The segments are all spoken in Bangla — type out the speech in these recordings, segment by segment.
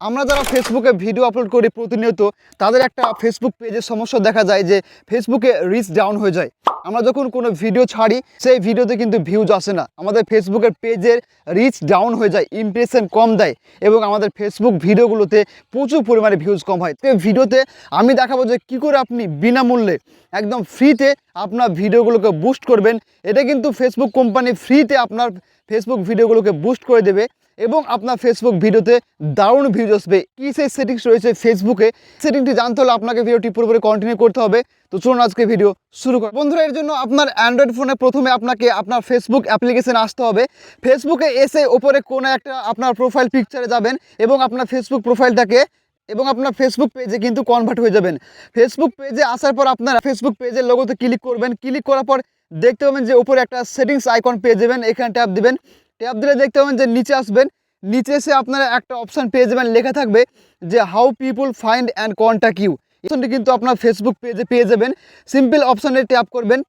আমরা যারা ফেসবুকে ভিডিও আপলোড করি প্রতিনিয়ত, তাদের একটা ফেসবুক পেজের সমস্যা দেখা যায় যে ফেসবুকে রিচ ডাউন হয়ে যায়। আমরা যখন কোনো ভিডিও ছাড়ি, সেই ভিডিওতে কিন্তু ভিউজ আসে না। আমাদের ফেসবুকের পেজের রিচ ডাউন হয়ে যায় ইমপ্রেশন কম দেয় এবং আমাদের ফেসবুক ভিডিওগুলোতে প্রচুর পরিমাণে ভিউজ কম হয়। তো ভিডিওতে আমি দেখাবো যে কী করে আপনি বিনামূল্যে, একদম ফ্রিতে আপনার ভিডিওগুলোকে বুস্ট করবেন। এটা কিন্তু ফেসবুক কোম্পানি ফ্রিতে আপনার ফেসবুক ভিডিওগুলোকে বুস্ট করে দেবে। এবং আপনার ফেসবুক ভিডিওতে দারুণ ভিউজ আসবে। কী সেই সেটিংস রয়েছে ফেসবুকে সেটিংটি জানতে হলে আপনাকে ভিডিওটি পুরোপুরি কন্টিনিউ করতে হবে। তো চলুন আজকে ভিডিও শুরু কর। বন্ধুরা, এর জন্য আপনার অ্যান্ড্রয়েড ফোনে প্রথমে আপনাকে আপনার ফেসবুক অ্যাপ্লিকেশনে আসতে হবে। ফেসবুকে এসে ওপরে কোনো একটা আপনার প্রোফাইল পিকচারে যাবেন এবং আপনার ফেসবুক প্রোফাইলটাকে এবং আপনার ফেসবুক পেজে কিন্তু কনভার্ট হয়ে যাবেন। ফেসবুক পেজে আসার পর আপনারা ফেসবুক পেজের লোগোতে ক্লিক করবেন। ক্লিক করার পর দেখতে পাবেন যে উপরে একটা সেটিংস আইকন পেয়ে যাবেন। এখানে ট্যাপ দিবেন। ট্যাপ দিলে দেখতে পাবেন যে নিচে আসবেন। নিচে এসে আপনারা একটা অপশান পেয়ে যাবেন, লেখা থাকবে যে how people find and contact you অপশনটি কিন্তু আপনার ফেসবুক পেজে পেয়ে যাবেন। সিম্পল অপশানে ট্যাপ করবেন।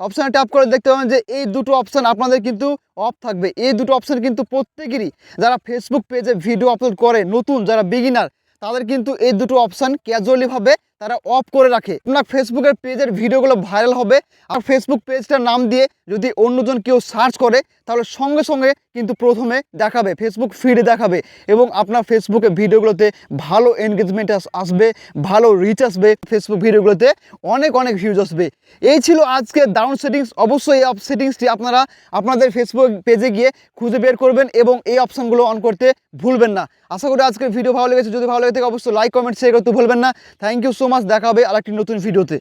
অপশানে ট্যাপ করে দেখতে পাবেন যে এই দুটো অপশান আপনাদের কিন্তু অফ থাকবে। এই দুটো অপশান কিন্তু প্রত্যেকেরই যারা ফেসবুক পেজে ভিডিও আপলোড করে, নতুন, যারা বিগিনার তাদের কিন্তু এই দুটো অপশান ক্যাজুয়ালিভাবে তারা অফ করে রাখে। আপনার ফেসবুকের পেজের ভিডিওগুলো ভাইরাল হবে। আর ফেসবুক পেজটার নাম দিয়ে যদি অন্যজন কেউ সার্চ করে, তাহলে সঙ্গে সঙ্গে কিন্তু প্রথমে দেখাবে ফেসবুক ফিডে দেখাবে। এবং আপনার ফেসবুকে ভিডিওগুলোতে ভালো এনগেজমেন্ট আসবে, ভালো রিচ আসবে ফেসবুক ভিডিওগুলোতে অনেক অনেক ভিউজ আসবে। এই ছিল আজকে ডাউন সেটিংস অবশ্যই এই অফ সেটিংসটি আপনারা আপনাদের ফেসবুক পেজে গিয়ে খুঁজে বের করবেন এবং এই অপশানগুলো অন করতে ভুলবেন না। আশা করি আজকের ভিডিও ভালো লেগেছে। যদি ভালো লেগে থাকে, অবশ্যই লাইক কমেন্ট শেয়ার করতে ভুলবেন না। থ্যাংক ইউ সো মাচ দেখা হবে আরেকটি নতুন ভিডিওতে।